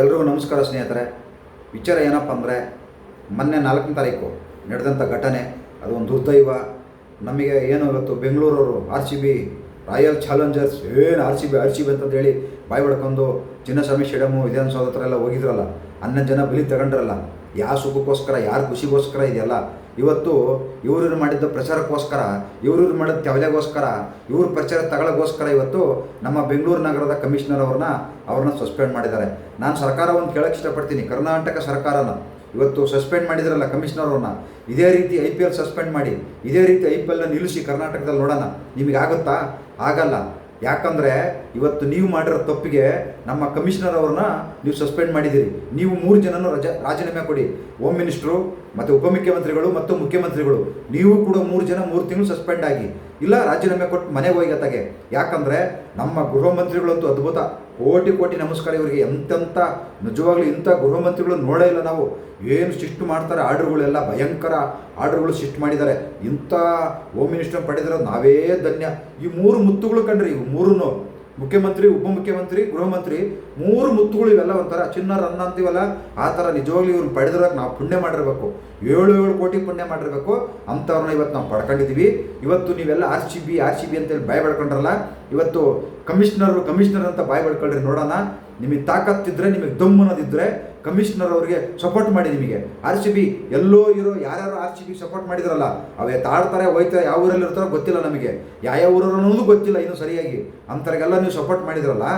ಎಲ್ರಿಗೂ ನಮಸ್ಕಾರ ಸ್ನೇಹಿತರೆ. ವಿಚಾರ ಏನಪ್ಪ ಅಂದರೆ, ಮೊನ್ನೆ ನಾಲ್ಕನೇ ತಾರೀಕು ನಡೆದಂಥ ಘಟನೆ, ಅದು ಒಂದು ದುರ್ದೈವ. ನಮಗೆ ಏನು ಇವತ್ತು ಬೆಂಗಳೂರವರು R C B, royal challengers, ಏನು R C B, R C B ಅಂತಂದು ಹೇಳಿ ಬಾಯಿ ಹೊಡ್ಕೊಂಡು ಚಿನ್ನಸ್ವಾಮಿ ಸ್ಟೇಡಿಯಮು ವಿಧಾನಸೌಧ ಹತ್ರ ಎಲ್ಲ ಹೋಗಿದ್ರಲ್ಲ. ಹನ್ನೊಂದು ಜನ ಬಲಿ ತಗೊಂಡ್ರಲ್ಲ. ಯಾವ ಸುಖಕ್ಕೋಸ್ಕರ, ಯಾರ ಖುಷಿಗೋಸ್ಕರ ಇದೆಯಲ್ಲ? ಇವತ್ತು ಇವರಿವ್ರು ಮಾಡಿದ್ದ ಪ್ರಚಾರಕ್ಕೋಸ್ಕರ, ಇವರಿವ್ರು ಮಾಡಿದ ತ್ಯಾವಲೆಗೋಸ್ಕರ ಇವ್ರ ಪ್ರಚಾರ ತಗೊಳಗೋಸ್ಕರ ಇವತ್ತು ನಮ್ಮ ಬೆಂಗಳೂರು ನಗರದ ಕಮಿಷನರ್ ಅವ್ರನ್ನ ಅವ್ರನ್ನ ಸಸ್ಪೆಂಡ್ ಮಾಡಿದ್ದಾರೆ. ನಾನು ಸರ್ಕಾರವನ್ನು ಕೇಳಕ್ಕೆ ಇಷ್ಟಪಡ್ತೀನಿ. ಕರ್ನಾಟಕ ಸರ್ಕಾರನ. ಇವತ್ತು ಸಸ್ಪೆಂಡ್ ಮಾಡಿದ್ರಲ್ಲ ಕಮಿಷನರ್ ಅವ್ರನ್ನ. ಇದೇ ರೀತಿ ಐ ಪಿ ಎಲ್ ಸಸ್ಪೆಂಡ್ ಮಾಡಿ, ಇದೇ ರೀತಿ ಐ ಪಿ ಎಲ್ನ ನಿಲ್ಲಿಸಿ ಕರ್ನಾಟಕದಲ್ಲಿ ನೋಡೋಣ. ನಿಮಗೆ ಆಗುತ್ತಾ ಆಗಲ್ಲ. ಯಾಕಂದರೆ ಇವತ್ತು ನೀವು ಮಾಡಿರೋ ತಪ್ಪಿಗೆ ನಮ್ಮ ಕಮಿಷನರ್ ಅವ್ರನ್ನ ನೀವು ಸಸ್ಪೆಂಡ್ ಮಾಡಿದ್ದೀರಿ. ನೀವು ಮೂರು ಜನನೂ ರಜ, ರಾಜೀನಾಮೆ ಕೊಡಿ. ಹೋಮ್ ಮಿನಿಸ್ಟ್ರು ಮತ್ತು ಉಪಮುಖ್ಯಮಂತ್ರಿಗಳು ಮತ್ತು ಮುಖ್ಯಮಂತ್ರಿಗಳು. ನೀವು ಕೂಡ ಮೂರು ಜನ ಮೂರು ತಿಂಗಳು ಸಸ್ಪೆಂಡ್ ಆಗಿ. ಇಲ್ಲ, ರಾಜೀನಾಮೆ ಕೊಟ್ಟು ಮನೆಗೆ ಹೋಗಿ ಅತ್ತಾಗೆ ಯಾಕಂದರೆ ನಮ್ಮ ಗೃಹ ಮಂತ್ರಿಗಳಂತೂ ಅದ್ಭುತ. ಕೋಟಿ ಕೋಟಿ ನಮಸ್ಕಾರ ಇವರಿಗೆ. ಎಂತೆಂಥ ನಿಜವಾಗ್ಲೂ ಇಂಥ ಗೃಹ ಮಂತ್ರಿಗಳು ನೋಡೇ ಇಲ್ಲ ನಾವು. ಏನು ಶಿಫ್ಟ್ ಮಾಡ್ತಾರೆ, ಆರ್ಡ್ರುಗಳೆಲ್ಲ ಭಯಂಕರ ಆರ್ಡ್ರುಗಳು ಶಿಫ್ಟ್ ಮಾಡಿದ್ದಾರೆ. ಇಂಥ ಹೋಮ್ ಮಿನಿಸ್ಟರ್ ಪಡೆದಿರೋದು ನಾವೇ ಧನ್ಯ. ಈ ಮೂರು ಮುತ್ತುಗಳು ಕಂಡ್ರಿ ಇವು ಮೂರೂ ಮುಖ್ಯಮಂತ್ರಿ, ಉಪಮುಖ್ಯಮಂತ್ರಿ, ಗೃಹಮಂತ್ರಿ, ಮೂರು ಮುತ್ತುಗಳು ಇವೆಲ್ಲ ಒಂಥರ ಚಿನ್ನ ರನ್ನ ಅಂತೀವಲ್ಲ? ಆ ಥರ ನಿಜವಾಗ್ಲೂ ಇವ್ರು ಪಡೆದ್ರಾಗ ನಾವು ಪುಣ್ಯ ಮಾಡಿರಬೇಕು. ಏಳು ಏಳು ಕೋಟಿ ಪುಣ್ಯ ಮಾಡಿರಬೇಕು. ಅಂಥವ್ರನ್ನ ಇವತ್ತು ನಾವು ಪಡ್ಕೊಂಡಿದ್ದೀವಿ ಇವತ್ತು ನೀವೆಲ್ಲ R C B, R C B ಅಂತೇಳಿ ಬಾಯ್ ಪಡ್ಕೊಂಡ್ರಲ್ಲ ಇವತ್ತು ಕಮಿಷನರು, ಕಮಿಷನರ್ ಅಂತ ಬಾಯ್ ಬಡ್ಕೊಳ್ರಿ ನೋಡೋಣ. ನಿಮಗೆ ತಾಕತ್ತಿದ್ರೆ, ನಿಮಗೆ ದಮ್ ಅನ್ನೋದಿದ್ರೆ ಕಮಿಷನರ್ ಅವರಿಗೆ ಸಪೋರ್ಟ್ ಮಾಡಿ ನಿಮಗೆ. ಆರ್ ಸಿ ಬಿ, ಎಲ್ಲೋ ಇರೋ ಯಾರ್ಯಾರು ಆರ್ ಸಿ ಬಿ ಸಪೋರ್ಟ್ ಮಾಡಿದ್ರಲ್ಲ, ಅವೇ ತಾಡ್ತಾರೆ ಹೋಯ್ತಾರೆ, ಯಾವ ಊರಲ್ಲಿ ಇರ್ತಾರೋ ಗೊತ್ತಿಲ್ಲ ನಮಗೆ. ಯಾವ ಊರಲ್ಲಿ ಅನ್ನೋದು ಗೊತ್ತಿಲ್ಲ ಇನ್ನೂ ಸರಿಯಾಗಿ. ಅಂಥವ್ರಿಗೆಲ್ಲ ನೀವು ಸಪೋರ್ಟ್ ಮಾಡಿದ್ರಲ್ಲ,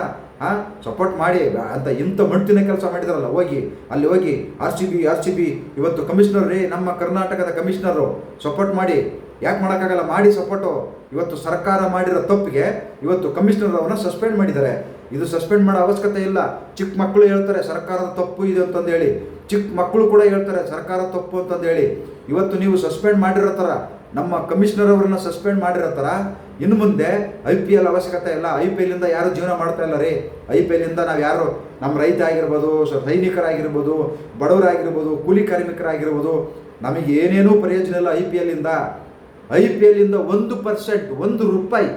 ಹಾಂ? ಸಪೋರ್ಟ್ ಮಾಡಿ ಅಂತ ಇಂಥ ಮಣ್ತಿನ ಕೆಲಸ ಮಾಡಿದ್ರಲ್ಲ, ಹೋಗಿ, ಅಲ್ಲಿ ಹೋಗಿ, R C B, R C B, ಇವತ್ತು ಕಮಿಷನರ್ ರೀ, ನಮ್ಮ ಕರ್ನಾಟಕದ ಕಮಿಷನರು, ಸಪೋರ್ಟ್ ಮಾಡಿ. ಯಾಕೆ ಮಾಡೋಕ್ಕಾಗಲ್ಲ? ಮಾಡಿ ಸಪೋರ್ಟು. ಇವತ್ತು ಸರ್ಕಾರ ಮಾಡಿರೋ ತಪ್ಪಿಗೆ, ಇವತ್ತು ಕಮಿಷನರ್ ಅವರನ್ನ ಸಸ್ಪೆಂಡ್ ಮಾಡಿದ್ದಾರೆ. ಇದು ಸಸ್ಪೆಂಡ್ ಮಾಡೋ ಅವಶ್ಯಕತೆ ಇಲ್ಲ. ಚಿಕ್ಕ ಮಕ್ಕಳು ಹೇಳ್ತಾರೆ, ಸರ್ಕಾರದ ತಪ್ಪು ಇದೆ ಅಂತಂದು ಹೇಳಿ ಚಿಕ್ಕ ಮಕ್ಕಳು ಕೂಡ ಹೇಳ್ತಾರೆ, ಸರ್ಕಾರ ತಪ್ಪು ಅಂತಂದು ಹೇಳಿ ಇವತ್ತು ನೀವು ಸಸ್ಪೆಂಡ್ ಮಾಡಿರೋ ಥರ ನಮ್ಮ ಕಮಿಷನರ್ ಅವರನ್ನ ಸಸ್ಪೆಂಡ್ ಮಾಡಿರೋ ಥರ ಇನ್ನು ಮುಂದೆ ಐ ಪಿ ಎಲ್ ಅವಶ್ಯಕತೆ ಇಲ್ಲ. ಐ ಪಿ ಎಲ್ಲಿಂದ ಯಾರು ಜೀವನ ಮಾಡ್ತಾ ಇಲ್ಲ ರೀ. ಐ ಪಿ ಎಲ್ಲಿಂದ ನಾವು ಯಾರು ನಮ್ಮ ರೈತ ಆಗಿರ್ಬೋದು ಸೈನಿಕರಾಗಿರ್ಬೋದು ಬಡವರಾಗಿರ್ಬೋದು ಕೂಲಿ ಕಾರ್ಮಿಕರಾಗಿರ್ಬೋದು ನಮಗೆ ಏನೇನೂ ಪ್ರಯೋಜನ ಇಲ್ಲ ಐ ಪಿ ಎಲ್ಲಿಂದ ಐ ಪಿ ಎಲ್ಲಿಂದ ಒಂದು ಪರ್ಸೆಂಟ್ ಒಂದು ರೂಪಾಯಿ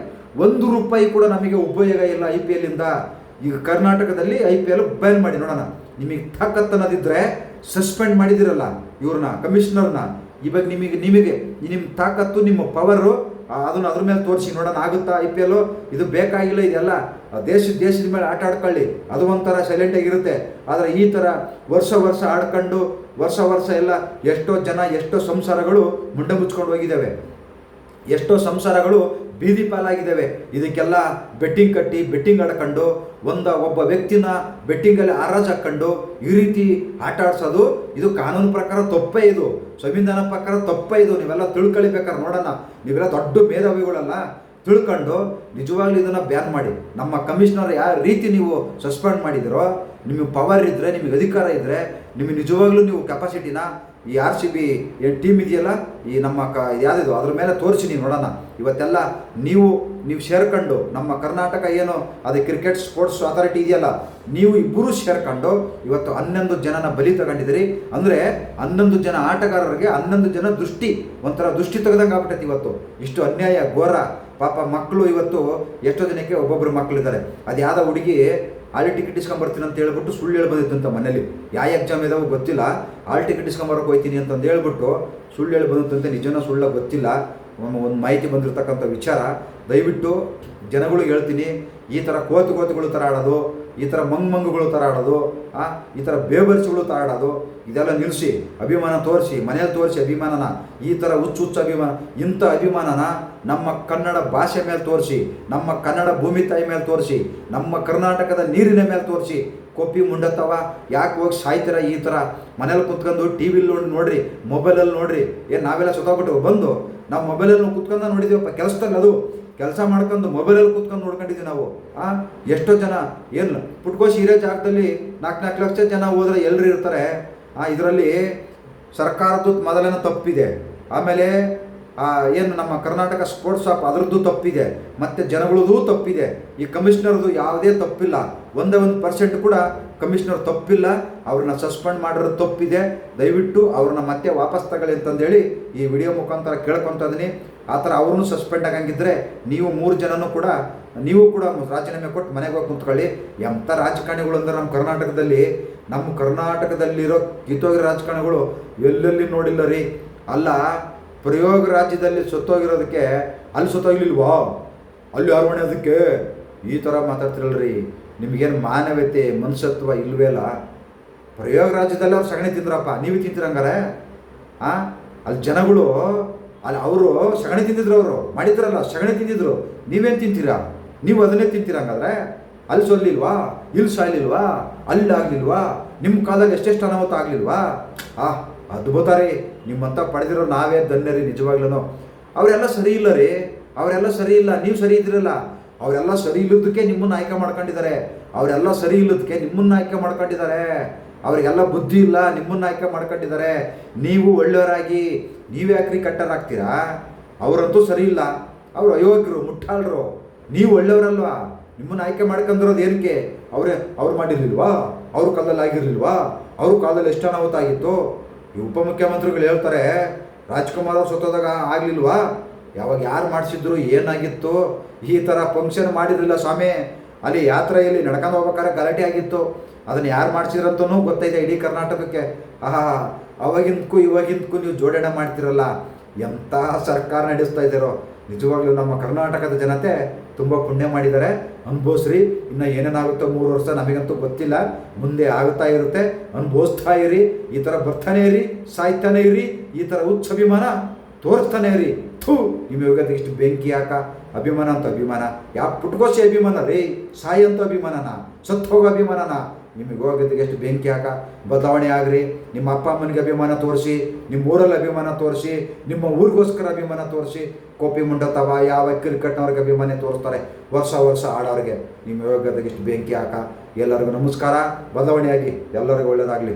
ಒಂದು ರೂಪಾಯಿ ಕೂಡ ನಮಗೆ ಉಪಯೋಗ ಇಲ್ಲ ಐ ಪಿ ಎಲ್ಲಿಂದ ಈಗ ಕರ್ನಾಟಕದಲ್ಲಿ ಐ ಪಿ ಎಲ್ ಬ್ಯಾನ್ ಮಾಡಿ, ನೋಡೋಣ. ನಿಮಗೆ ತಾಕತ್ತು ಅನ್ನೋದಿದ್ರೆ ಸಸ್ಪೆಂಡ್ ಮಾಡಿದಿರಲ್ಲ ಇವ್ರನ್ನ ಕಮಿಷನರ್ನ ಇವಾಗ ನಿಮಗೆ ನಿಮಗೆ, ನಿಮ್ಮ ತಾಕತ್ತು, ನಿಮ್ಮ ಪವರು ಅದನ್ನು ಅದ್ರ ಮೇಲೆ ತೋರಿಸಿ ನೋಡೋಣ, ಆಗುತ್ತಾ ಐ ಪಿ ಎಲ್ ಇದು ಬೇಕಾಗಿಲ್ಲ ಇದೆಲ್ಲ. ದೇಶ ದೇಶದ ದೇಶದ ಮೇಲೆ ಆಟ ಆಡ್ಕೊಳ್ಳಿ. ಅದು ಒಂಥರ ಸೈಲೆಂಟಾಗಿರುತ್ತೆ ಆದರೆ ಈ ಥರ ವರ್ಷ ವರ್ಷ ಆಡ್ಕೊಂಡು, ವರ್ಷ ವರ್ಷ ಎಲ್ಲ ಎಷ್ಟೋ ಜನ, ಎಷ್ಟೋ ಸಂಸಾರಗಳು ಮುಂಡೆ ಮುಚ್ಕೊಂಡು ಹೋಗಿದ್ದಾವೆ. ಎಷ್ಟೋ ಸಂಸಾರಗಳು ಬೀದಿ ಪಾಲಾಗಿದ್ದಾವೆ. ಇದಕ್ಕೆಲ್ಲ ಬೆಟ್ಟಿಂಗ್ ಕಟ್ಟಿ, ಬೆಟ್ಟಿಂಗ್ ಆಡ್ಕೊಂಡು ಒಂದು ಒಬ್ಬ ವ್ಯಕ್ತಿನ ಬೆಟ್ಟಿಂಗಲ್ಲಿ ಆರಾಜ್ ಹಾಕ್ಕೊಂಡು ಈ ರೀತಿ ಆಟ ಆಡಿಸೋದು, ಇದು ಕಾನೂನು ಪ್ರಕಾರ ತಪ್ಪೇ ಇದು. ಸಂವಿಧಾನ ಪ್ರಕಾರ ತಪ್ಪೇ ಇದು. ನೀವೆಲ್ಲ ತಿಳ್ಕೊಳಿಬೇಕಾದ್ರೆ ನೋಡೋಣ. ನೀವೆಲ್ಲ ದೊಡ್ಡ ಮೇಧಾವಿಗಳಲ್ಲ. ತಿಳ್ಕೊಂಡು ನಿಜವಾಗ್ಲೂ ಇದನ್ನು ಬ್ಯಾನ್ ಮಾಡಿ. ನಮ್ಮ ಕಮಿಷನರ್ ಯಾವ ರೀತಿ ನೀವು ಸಸ್ಪೆಂಡ್ ಮಾಡಿದಿರೋ, ನಿಮಗೆ ಪವರ್ ಇದ್ದರೆ ನಿಮಗೆ ಅಧಿಕಾರ ಇದ್ದರೆ ನಿಮಗೆ ನಿಜವಾಗ್ಲೂ ನೀವು ಕೆಪಾಸಿಟಿನ ಈ ಆರ್ ಸಿ ಬಿ ಟೀಮ್ ಇದೆಯಲ್ಲ, ಈ ನಮ್ಮ ಕ ಯಾವುದಿದು ಅದ್ರ ಮೇಲೆ ತೋರಿಸಿ ನೀವು ನೋಡೋಣ. ಇವತ್ತೆಲ್ಲ ನೀವು ನೀವು ಸೇರ್ಕೊಂಡು ನಮ್ಮ ಕರ್ನಾಟಕ ಏನು, ಅದು ಕ್ರಿಕೆಟ್ ಸ್ಪೋರ್ಟ್ಸ್ ಅಥಾರಿಟಿ ಇದೆಯಲ್ಲ, ನೀವು ಇಬ್ಬರು ಸೇರ್ಕೊಂಡು ಇವತ್ತು ಹನ್ನೊಂದು ಜನನ ಬಲಿ ತಗೊಂಡಿದ್ದೀರಿ. ಅಂದರೆ ಹನ್ನೊಂದು ಜನ ಆಟಗಾರರಿಗೆ ಹನ್ನೊಂದು ಜನ ದೃಷ್ಟಿ, ಒಂಥರ ದೃಷ್ಟಿ ತೆಗೆದಂಗೆ ಆಗ್ಬಿಟ್ಟೈತೆ ಇವತ್ತು. ಇಷ್ಟು ಅನ್ಯಾಯ, ಘೋರ, ಪಾಪ ಮಕ್ಕಳು ಇವತ್ತು ಎಷ್ಟೋ ಜನಕ್ಕೆ ಒಬ್ಬೊಬ್ಬರು ಮಕ್ಕಳಿದ್ದಾರೆ ಅದು ಯಾವುದೋ ಹುಡುಗಿ ಹಾಲ್ ಟಿಕೆಟ್ ಇಸ್ಕೊಂಬರ್ತೀನಿ ಅಂತ ಹೇಳ್ಬಿಟ್ಟು ಸುಳ್ಳು ಹೇಳಿ ಅಂತ ಮನೇಲಿ. ಯಾವ ಎಕ್ಸಾಮ್ ಇದಾವೆ ಗೊತ್ತಿಲ್ಲ. ಆಲ್ ಟಿಕೆಟ್ ಇಸ್ಕೊಂಬರಕ್ಕೆ ಹೋಗ್ತೀನಿ ಅಂತಂದು ಹೇಳ್ಬಿಟ್ಟು ಸುಳ್ಳು ಹೇಳಿ ಬಂದಂತೆ ನಿಜನ ಸುಳ್ಳ ಗೊತ್ತಿಲ್ಲ. ಒಂದು ಮಾಹಿತಿ ಬಂದಿರತಕ್ಕಂಥ ವಿಚಾರ, ದಯವಿಟ್ಟು ಜನಗಳಿಗೆ ಹೇಳ್ತೀನಿ, ಈ ಥರ ಕೋತು ಕೋತುಗಳು ಥರ ಆಡೋದು, ಈ ಥರ ಮಂಗ್ ಮಂಗುಗಳು ಥರ ಆಡೋದು ಈ ಥರ ಬೇಬರ್ಸ್ಗಳು ಥರ ಆಡೋದು, ಇದೆಲ್ಲ ನಿಲ್ಲಿಸಿ ಅಭಿಮಾನ ತೋರಿಸಿ ಮನೇಲಿ ತೋರಿಸಿ ಅಭಿಮಾನನ, ಈ ಥರ ಹುಚ್ಚು ಹುಚ್ಚು ಅಭಿಮಾನ, ಇಂಥ ಅಭಿಮಾನನ ನಮ್ಮ ಕನ್ನಡ ಭಾಷೆ ಮೇಲೆ ತೋರಿಸಿ, ನಮ್ಮ ಕನ್ನಡ ಭೂಮಿ ತಾಯಿ ಮೇಲೆ ತೋರಿಸಿ, ನಮ್ಮ ಕರ್ನಾಟಕದ ನೀರಿನ ಮೇಲೆ ತೋರಿಸಿ ಕೊಪ್ಪಿ ಮುಂಡತ್ತವ? ಯಾಕೆ ಹೋಗಿ ಸಾಯ್ತೀರ ಈ ಥರ ಮನೇಲಿ ಕುತ್ಕೊಂಡು ಟಿ ವಿಲಿ ನೋಡಿ ನೋಡ್ರಿ ಮೊಬೈಲಲ್ಲಿ ನೋಡ್ರಿ. ಏನು ನಾವೆಲ್ಲ ಸುತ್ತಾಗ್ಬಿಟ್ಟು ಬಂದು ನಾವು ಮೊಬೈಲಲ್ಲಿ ಕುತ್ಕೊಂಡು ನೋಡಿದ್ದೀವಪ್ಪ ಕೆಲಸದಲ್ಲಿ ಅದು. ಕೆಲಸ ಮಾಡ್ಕೊಂಡು ಮೊಬೈಲಲ್ಲಿ ಕೂತ್ಕೊಂಡು ನೋಡ್ಕೊಂಡಿದ್ದೀವಿ ನಾವು. ಆ? ಎಷ್ಟೋ ಜನ, ಏನು ಪುಟ್ಕೋಶಿ ಇರೋ ಜಾಗದಲ್ಲಿ ನಾಲ್ಕು ನಾಲ್ಕು ಲಕ್ಷ ಜನ ಹೋದ್ರೆ ಎಲ್ಲರೂ ಇರ್ತಾರೆ. ಆ, ಇದರಲ್ಲಿ ಸರ್ಕಾರದ್ದು ಮೊದಲೇನೋ ತಪ್ಪಿದೆ. ಆಮೇಲೆ ಏನು ನಮ್ಮ ಕರ್ನಾಟಕ ಸ್ಪೋರ್ಟ್ಸ್ ಆಪ್ ಅದರದ್ದು ತಪ್ಪಿದೆ, ಮತ್ತು ಜನಗಳದ್ದು ತಪ್ಪಿದೆ. ಈ ಕಮಿಷನರ್ದು ಯಾವುದೇ ತಪ್ಪಿಲ್ಲ. ಒಂದೇ ಒಂದು ಪರ್ಸೆಂಟ್ ಕೂಡ ಕಮಿಷನರ್ ತಪ್ಪಿಲ್ಲ. ಅವ್ರನ್ನ ಸಸ್ಪೆಂಡ್ ಮಾಡಿರೋದು ತಪ್ಪಿದೆ. ದಯವಿಟ್ಟು ಅವ್ರನ್ನ ಮತ್ತೆ ವಾಪಸ್ ತಗೊಳ್ಳಿ ಅಂತಂದೇಳಿ ಈ ವಿಡಿಯೋ ಮುಖಾಂತರ ಕೇಳ್ಕೊತಾ ಇದೀನಿ. ಆ ಥರ ಅವ್ರನ್ನೂ ಸಸ್ಪೆಂಡ್ ಆಗಂಗಿದ್ರೆ ನೀವು ಮೂರು ಜನನೂ ಕೂಡ, ನೀವು ಕೂಡ ರಾಜೀನಾಮೆ ಕೊಟ್ಟು ಮನೆಗೆ ಹೋಗಿ ಕುಂತ್ಕೊಳ್ಳಿ. ಎಂಥ ರಾಜಕಾರಣಿಗಳು ಅಂದ್ರೆ ನಮ್ಮ ಕರ್ನಾಟಕದಲ್ಲಿ? ನಮ್ಮ ಕರ್ನಾಟಕದಲ್ಲಿರೋ ಕಿತ್ತೋಗಿರೋ ರಾಜಕಾರಣಿಗಳು ಎಲ್ಲೆಲ್ಲಿ ನೋಡಿಲ್ಲ ರೀ? ಅಲ್ಲ ಪ್ರಯೋಗ ರಾಜ್ಯದಲ್ಲಿ ಸತ್ತೋಗಿರೋದಕ್ಕೆ ಅಲ್ಲಿ ಸತ್ತೋಗ್ಲಿಲ್ವೋ? ಅಲ್ಲಿ ಯಾರು ಅದಕ್ಕೆ? ಈ ಥರ ಮಾತಾಡ್ತಿರಲ್ರಿ. ನಿಮಗೇನು ಮಾನವತೆ, ಮನುಷ್ಯತ್ವ ಇಲ್ವೇ ಅಲ್ಲ? ಪ್ರಯೋಗ ರಾಜ್ಯದಲ್ಲಿ ಅವ್ರು ಸಗಣಿ ತಿಂದ್ರಪ್ಪ, ನೀವು ತಿಂತಿರಂಗಾರೆ ಆ? ಅಲ್ಲಿ ಜನಗಳು, ಅಲ್ಲಿ ಅವರು ಸಗಣಿ ತಿಂದಿದ್ರು ಅವರು, ಮಾಡಿದ್ರಲ್ಲ, ಸಗಣಿ ತಿಂದಿದ್ರು. ನೀವೇನು ತಿಂತೀರಾ? ನೀವು ಅದನ್ನೇ ತಿಂತೀರ ಹಂಗಾದ್ರೆ? ಅಲ್ಲಿ ಸೊಲ್ಲಿಲ್ವಾ ಇಲ್ಲಿ ಸಾಯ್ಲಿಲ್ವಾ? ಅಲ್ಲಿ ಆಗಲಿಲ್ವಾ? ನಿಮ್ಮ ಕಾಲದಲ್ಲಿ ಎಷ್ಟೆಷ್ಟು ಅನಾಹುತ ಆಗಲಿಲ್ವಾ? ಆ? ಅದ್ಭುತ ರೀ, ನಿಮ್ಮಂತ ಪಡೆದಿರೋ ನಾವೇ ಧನ್ಯ ರೀ ನಿಜವಾಗ್ಲೂ ಅವರೆಲ್ಲ ಸರಿ ಇಲ್ಲ ರೀ, ಅವರೆಲ್ಲ ಸರಿ ಇಲ್ಲ, ನೀವು ಸರಿ ಇದ್ರಲ್ಲ. ಅವರೆಲ್ಲ ಸರಿ ಇಲ್ಲದಕ್ಕೆ ನಿಮ್ಮನ್ನ ಆಯ್ಕೆ ಮಾಡ್ಕೊಂಡಿದ್ದಾರೆ. ಅವರೆಲ್ಲ ಸರಿ ಇಲ್ಲದಕ್ಕೆ ನಿಮ್ಮನ್ನ ಆಯ್ಕೆ ಮಾಡ್ಕೊಂಡಿದ್ದಾರೆ. ಅವರಿಗೆಲ್ಲ ಬುದ್ಧಿ ಇಲ್ಲ, ನಿಮ್ಮನ್ನ ಆಯ್ಕೆ ಮಾಡ್ಕೊಂಡಿದ್ದಾರೆ. ನೀವು ಒಳ್ಳೆಯವರಾಗಿ ನೀವ್ಯಾಕ್ರಿ ಕಟ್ಟರ್ ಆಗ್ತೀರಾ ಅವರಂತೂ ಸರಿ ಇಲ್ಲ. ಅವರು ಅಯೋಗ್ಯರು, ಮುಟ್ಟಾಳರು. ನೀವು ಒಳ್ಳೆಯವರಲ್ವಾ? ನಿಮ್ಮನ್ನ ಆಯ್ಕೆ ಮಾಡ್ಕೊಂಡಿರೋದು ಏನಕ್ಕೆ? ಅವರೇ, ಅವ್ರು ಮಾಡಿರ್ಲಿಲ್ವಾ? ಅವ್ರ ಕಾಲದಲ್ಲಿ ಆಗಿರ್ಲಿಲ್ವಾ? ಅವ್ರ ಕಾಲದಲ್ಲಿ ಎಷ್ಟು ಅನಾಹುತ ಆಗಿತ್ತು ಈ ಉಪಮುಖ್ಯಮಂತ್ರಿಗಳು ಹೇಳ್ತಾರೆ, ರಾಜ್ಕುಮಾರ್ ಅವ್ರು ಸತ್ತೋದಾಗ ಆಗ್ಲಿಲ್ವಾ? ಯಾವಾಗ ಯಾರು ಮಾಡಿಸಿದ್ರು, ಏನಾಗಿತ್ತು? ಈ ಥರ ಫಂಕ್ಷನ್ ಮಾಡಿರಲಿಲ್ಲ ಸ್ವಾಮಿ. ಅಲ್ಲಿ ಯಾತ್ರೆಯಲ್ಲಿ ನಡ್ಕೊಂಡು ಹೋಗ್ಬೇಕಾದ್ರೆ ಗಲಾಟೆ ಆಗಿತ್ತು. ಅದನ್ನು ಯಾರು ಮಾಡಿಸಿದ್ರಂತನೂ ಗೊತ್ತಾಯಿದೆ ಇಡೀ ಕರ್ನಾಟಕಕ್ಕೆ. ಆಹಾ ಅವಾಗಿಂದಕ್ಕೂ ಇವಾಗಿಂದಕ್ಕೂ ನೀವು ಜೋಡಣೆ ಮಾಡ್ತಿರಲ್ಲ. ಎಂಥ ಸರ್ಕಾರ ನಡೆಸ್ತಾ ಇದ್ದೀರೋ, ನಿಜವಾಗ್ಲೂ ನಮ್ಮ ಕರ್ನಾಟಕದ ಜನತೆ ತುಂಬ ಪುಣ್ಯ ಮಾಡಿದ್ದಾರೆ. ಅನುಭವಿಸ್ರಿ, ಇನ್ನು ಏನೇನಾಗುತ್ತೋ ಮೂರು ವರ್ಷ ನಮಗಂತೂ ಗೊತ್ತಿಲ್ಲ. ಮುಂದೆ ಆಗುತ್ತಾ ಇರುತ್ತೆ. ಅನುಭವಿಸ್ತಾ ಇರಿ, ಈ ಥರ ಬರ್ತಾನೆ ಇರಿ, ಸಾಯ್ತಾನೆ ಇರಿ, ಈ ಥರ ಹುಚ್ಚ ಅಭಿಮಾನ ತೋರಿಸ್ತಾನೆ ಇರಿ. ಥೂ, ನಿಮ್ಮ ಯೋಗದ ಇಷ್ಟು ಬೆಂಕಿ ಹಾಕ. ಅಭಿಮಾನ ಅಂತ ಅಭಿಮಾನ. ಯಾವ ಪುಟ್ಕೋಸಿ ಅಭಿಮಾನ? ರೀ ಸಾಯಿ ಅಂತ ಅಭಿಮಾನನ ಸತ್ತು ಹೋಗೋ ಅಭಿಮಾನನ. ನಿಮಗೆ ಹೋಗೋದಕ್ಕೆ ಎಷ್ಟು ಬೆಂಕಿ ಹಾಕ, ಬದಲಾವಣೆ ಆಗ್ರಿ, ನಿಮ್ಮ ಅಪ್ಪ ಅಮ್ಮನಿಗೆ ಅಭಿಮಾನ ತೋರಿಸಿ, ನಿಮ್ಮ ಊರಲ್ಲಿ ಅಭಿಮಾನ ತೋರಿಸಿ, ನಿಮ್ಮ ಊರಿಗೋಸ್ಕರ ಅಭಿಮಾನ ತೋರಿಸಿ, ಕೋಪಿ ಮುಂಡತವ, ಯಾವ ಕ್ರಿಕೆಟ್ನವ್ರಿಗೆ ಅಭಿಮಾನ ತೋರಿಸ್ತಾರೆ, ವರ್ಷ ವರ್ಷ ಆಡೋರಿಗೆ. ನಿಮ್ಮ ಯೋಗದಾಗ ಎಷ್ಟು ಬೆಂಕಿ ಹಾಕ, ಎಲ್ಲರಿಗೂ ನಮಸ್ಕಾರ, ಬದಲಾವಣೆಯಾಗಿ, ಎಲ್ಲರಿಗೂ ಒಳ್ಳೆಯದಾಗಲಿ